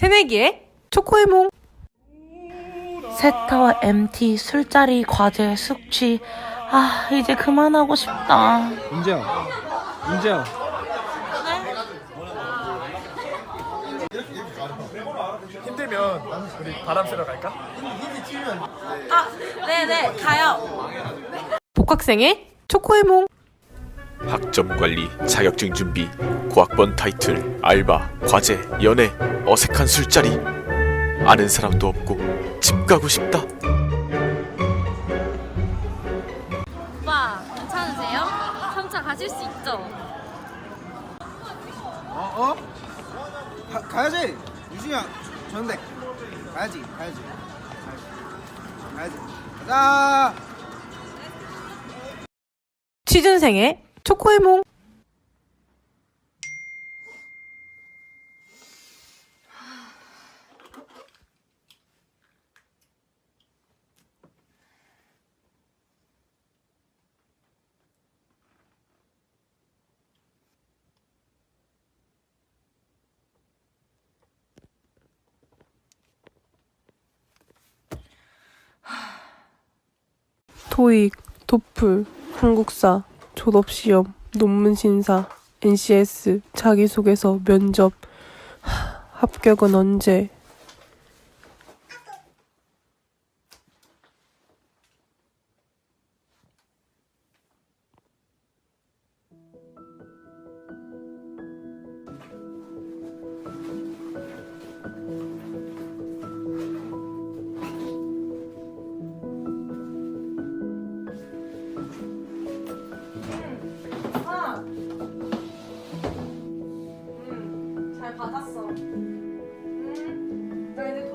새내기의 초코해몽. 세터 MT 술자리 과제 숙취. 아 이제 그만하고 싶다. 은재야 은재야 힘들면 우리 바람 쐬러 갈까? 네네 가요. 복학생의 초코해몽 학점 관리, 자격증 준비, 고학번 타이틀, 알바, 과제, 연애, 어색한 술자리. 아는 사람도 없고 집 가고 싶다. 오빠 괜찮으세요? 3차 가실 수 있죠? 어? 어? 가, 가야지 유진이야 전대 가야지 가야지 가야지 가자 취준생의 초코해몽. 토익, 토플, 한국사, 졸업시험, 논문 심사, NCS, 자기소개서, 면접. 하, 합격은 언제? Böyle